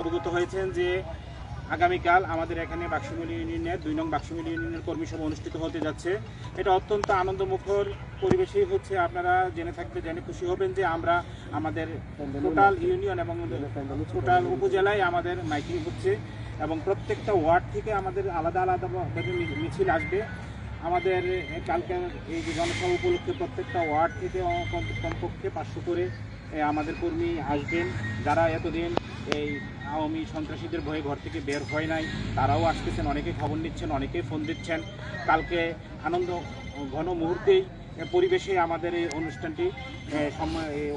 অবগত হয়েছেন যে আগামীকাল আমাদের এখানে বাক্সমিল ইউনিয়নের দুই নং বাক্সমিল ইউনিয়নের কর্মী সভা অনুষ্ঠিত হতে যাচ্ছে। এটা অত্যন্ত আনন্দমুখর পরিবেশই হচ্ছে। আপনারা জেনে থাকবে, জেনে খুশি হবেন যে আমরা আমাদের টোটাল ইউনিয়ন এবং টোটাল উপজেলায় আমাদের মাইকিং হচ্ছে এবং প্রত্যেকটা ওয়ার্ড থেকে আমাদের আলাদা আলাদাভাবে মিছিল আসবে। আমাদের কালকে এই জনসভা উপলক্ষে প্রত্যেকটা ওয়ার্ড থেকে কমপক্ষে পাঁচশো করে আমাদের কর্মী আসবেন। যারা এতদিন এই আওয়ামী সন্ত্রাসীদের ভয়ে ঘর থেকে বের হয় নাই, তারাও আসতেছেন অনেকে খবর নিচ্ছেন অনেকে ফোন দিচ্ছেন। কালকে আনন্দ ঘন মুহূর্তেই পরিবেশে আমাদের এই অনুষ্ঠানটি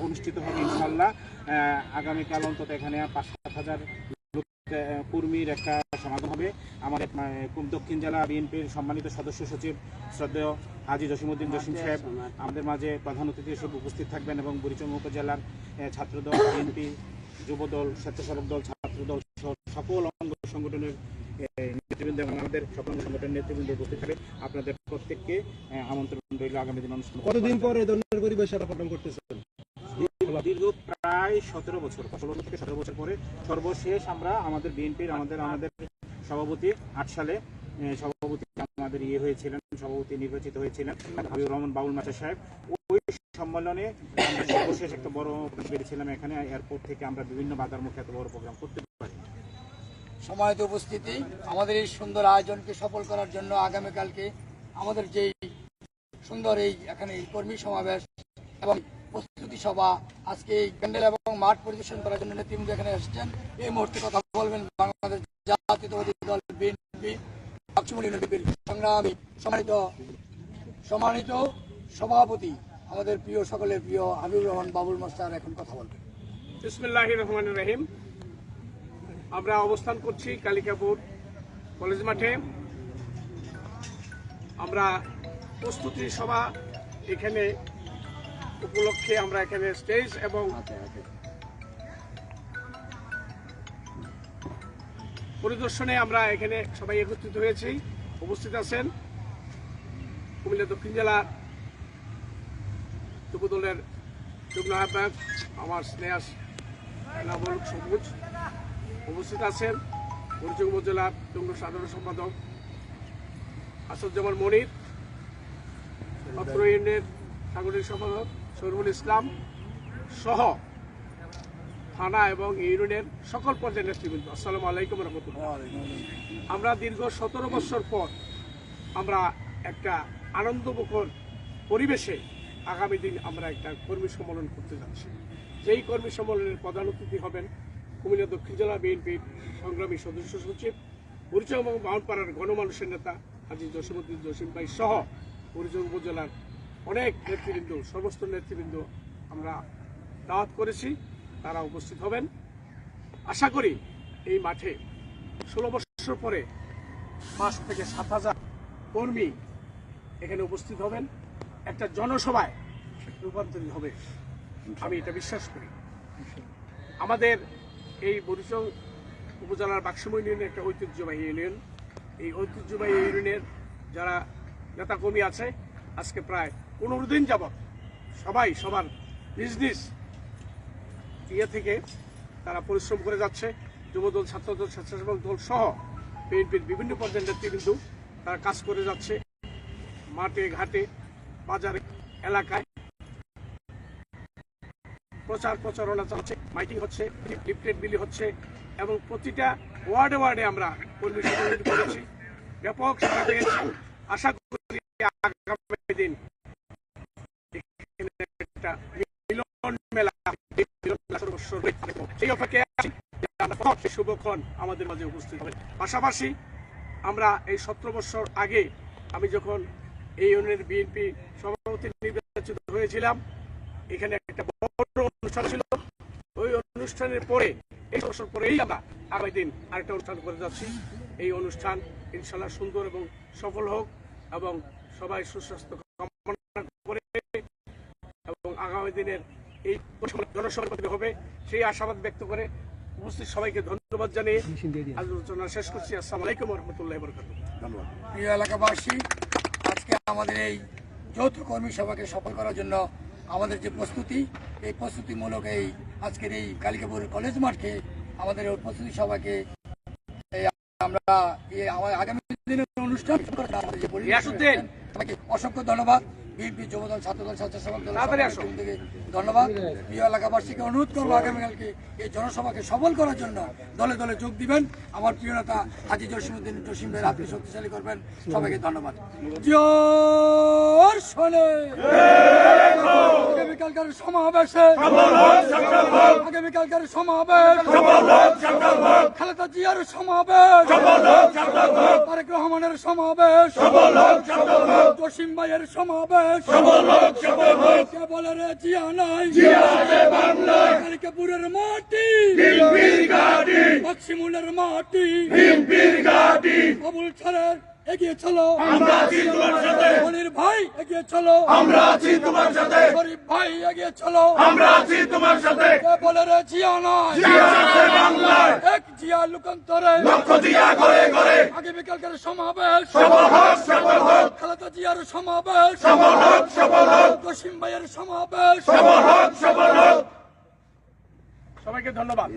অনুষ্ঠিত হবে ইনশাল্লাহ আগামীকাল অন্তত এখানে পাঁচ সাত হাজার কর্মীর একটা সমাগম হবে। আমাদের দক্ষিণ জেলা বিএনপির সম্মানিত সদস্য সচিব শ্রদ্ধেয় হাজি জসিমউদ্দিন জসিম সাহেব আমাদের মাঝে প্রধান অতিথি হিসেবে উপস্থিত থাকবেন এবং বুড়িচং উপজেলার ছাত্রদল বিএনপি যুবদল স্বেচ্ছাসেবক দল ছাত্রদল সহ সকল অঙ্গ সংগঠনের নেতৃবৃন্দ এবং আমাদের সকল অঙ্গ সংগঠনের নেতৃবৃন্দ উপস্থিত থাকবে। আপনাদের প্রত্যেককে আমন্ত্রণ রইল আগামী দিন অনুষ্ঠান। কতদিন পর এই ধরনের পরিবেশ করতেছেন? দীর্ঘ প্রায় সতেরো বছর ষোলো থেকে সতেরো বছর পরে সর্বশেষ আমরা আমাদের বিএনপির, আমাদের আমাদের সভাপতি আট সালে সভাপতি আমাদের ইয়ে হয়েছিলেন, সভাপতি নির্বাচিত হয়েছিলেন, হাবিবুর রহমান বাবুল মাস্টার সাহেব। ওই সম্মেলনে সর্বশেষ একটা বড় পেরেছিলাম এখানে, এয়ারপোর্ট থেকে আমরা বিভিন্ন বাধার মুখে এত বড় প্রোগ্রাম করতে পারি। সময়ত উপস্থিতি, আমাদের এই সুন্দর আয়োজনকে সফল করার জন্য আগামীকালকে আমাদের যেই সুন্দর এই এখানে এই কর্মী সমাবেশ এবং প্রস্তুতি সভা, আজকে এই প্যান্ডেল এবং মাঠ পরিদর্শন করার জন্য নেতৃবৃন্দ এখানে এসেছেন। এই মুহূর্তে কথা বলবেন বাংলাদেশ জাতীয়তাবাদী দল, বিএনপি বিএনপির সংগ্রামী, সম্মানিত সম্মানিত সভাপতি, আমাদের প্রিয় সকলের প্রিয় হাবিবুর রহমান বাবুল মাস্টার এখন কথা বলবেন। বিসমুল্লাহ রহমান রহিম। আমরা অবস্থান করছি কালিকাপুর কলেজ মাঠে। আমরা প্রস্তুতি সভা এখানে উপলক্ষে আমরা এখানে স্টেজ এবং পরিদর্শনে আমরা এখানে সবাই একত্রিত হয়েছি উপস্থিত আছেন কুমিল্লা দক্ষিণ জেলার যুবদলের যুগ্ম আহ্বায়ক আমার স্নেহাস নাবল সবুজ। উপস্থিত আছেন পরিচয় উপজেলার যুগ্ম সাধারণ সম্পাদক আসাদুজ্জামান মনির অত্র ইউনিয়নের সাংগঠনিক সম্পাদক শরীফুল ইসলাম সহ থানা এবং ইউনিয়নের সকল পর্যায়ের নেতৃবৃন্দ। আসসালামু আলাইকুম রহমতুল্লাহ। আমরা দীর্ঘ সতেরো বছর পর আমরা একটা আনন্দমুখর পরিবেশে আগামী দিন আমরা একটা কর্মী সম্মেলন করতে যাচ্ছি। যেই কর্মী সম্মেলনের প্রধান অতিথি হবেন কুমিল্লা দক্ষিণ জেলা বিএনপির সংগ্রামী সদস্য সচিব পরিচয় এবং বাউনপাড়ার গণমানুষের নেতা হাজি জসিমুদ্দিন জসিম ভাই সহ পরিচয় উপজেলার অনেক নেতৃবৃন্দ, সমস্ত নেতৃবৃন্দ আমরা দাওয়াত করেছি, তারা উপস্থিত হবেন। আশা করি এই মাঠে ষোলো বছর পরে পাঁচ থেকে সাত হাজার কর্মী এখানে উপস্থিত হবেন। একটা জনসভায় রূপান্তরিত হবে। আমি এটা বিশ্বাস করি। আমাদের এই বরিশাল উপজেলার বাক্সম ইউনিয়নের একটা ঐতিহ্যবাহী ইউনিয়ন। এই ঐতিহ্যবাহী ইউনিয়নের যারা নেতাকর্মী আছে, আজকে প্রায় পনেরো দিন যাবৎ সবাই, সবার নিজ নিজ ইয়ে থেকে তারা পরিশ্রম করে যাচ্ছে। যুবদল, ছাত্রদল, স্বেচ্ছাসেবক দল সহ বিএনপির বিভিন্ন পর্যায়ের নেতৃবৃন্দ তারা কাজ করে যাচ্ছে। মাঠে, ঘাটে, বাজারে, এলাকায় প্রচার প্রচারণা চলছে মাইকিং হচ্ছে লিফলেট বিলি হচ্ছে এবং প্রতিটা ওয়ার্ডে ওয়ার্ডে আমরা কর্মী করেছি। ব্যাপক আশা করি আগামী দিন মিলন মেলা সেই অপেক্ষায় আছি শুভক্ষণ আমাদের মাঝে উপস্থিত হবে। পাশাপাশি আমরা এই সতেরো বছর আগে আমি যখন এই ইউনিয়নের বিএনপি সভাপতি নির্বাচিত হয়েছিলাম, এখানে একটা বড় অনুষ্ঠান ছিল। ওই অনুষ্ঠানের পরে, এই বছর পরেই আমরা আগামী দিন আরেকটা অনুষ্ঠান করে যাচ্ছি। এই অনুষ্ঠান ইনশাল্লাহ সুন্দর এবং সফল হোক এবং সবাই সুস্বাস্থ্য আগামী দিনের এই জনসভা হবে। সেই আশাবাদ ব্যক্ত করে উপস্থিত সবাইকে ধন্যবাদ জানিয়ে আলোচনা শেষ করছি। আসসালামু আলাইকুম রহমতুল্লাহ বরকাত ধন্যবাদ। প্রিয় এলাকাবাসী আজকে আমাদের এই যৌথ কর্মী সভাকে সফল করার জন্য আমাদের যে প্রস্তুতি এই প্রস্তুতিমূলক এই আজকের এই কালিকাপুর কলেজ মাঠে আমাদের ওই প্রস্তুতি সভাকে আমরা আগামী দিনের অনুষ্ঠান অসংখ্য ধন্যবাদ। বিএনপি যুবদল ছাত্রদল স্বেচ্ছাসেবক দল থেকে ধন্যবাদ। প্রিয় এলাকাবাসীকে অনুরোধ করব আগামীকালকে এই জনসভাকে সফল করার জন্য দলে দলে যোগ দিবেন। আমার প্রিয় নেতা হাজি জসিমুদ্দিন জসিম ভাই আপনি শক্তিশালী করবেন। সবাইকে ধন্যবাদ। জোর শোনে। আগামীকালকার সমাবেশে। আগামীকালকার সমাবেশ। খালেদা জিয়ার সমাবেশ। তারেক রহমানের সমাবেশ। জসিম ভাইয়ের সমাবেশ। কেবলের জিয়া নাই? কালিকাপুরের মাটি। মাক্সিমুলের মাটি। আবুল ছাড়ের এগিয়ে চলো। ভাই এগিয়ে চলো। আমরা আছি তোমার সাথে। শরীফ ভাই এগিয়ে চলো। আমরা আছি তোমার সাথে। কেবলের জিয়া নাই এক জিয়া লুকান্তরে। লক্ষ জিয়া করে করে আগামীকালকার সমাবেশ। খালেদা জিয়ার সমাবেশ। জসিম ভাইয়ের সমাবেশ। সবাইকে ধন্যবাদ।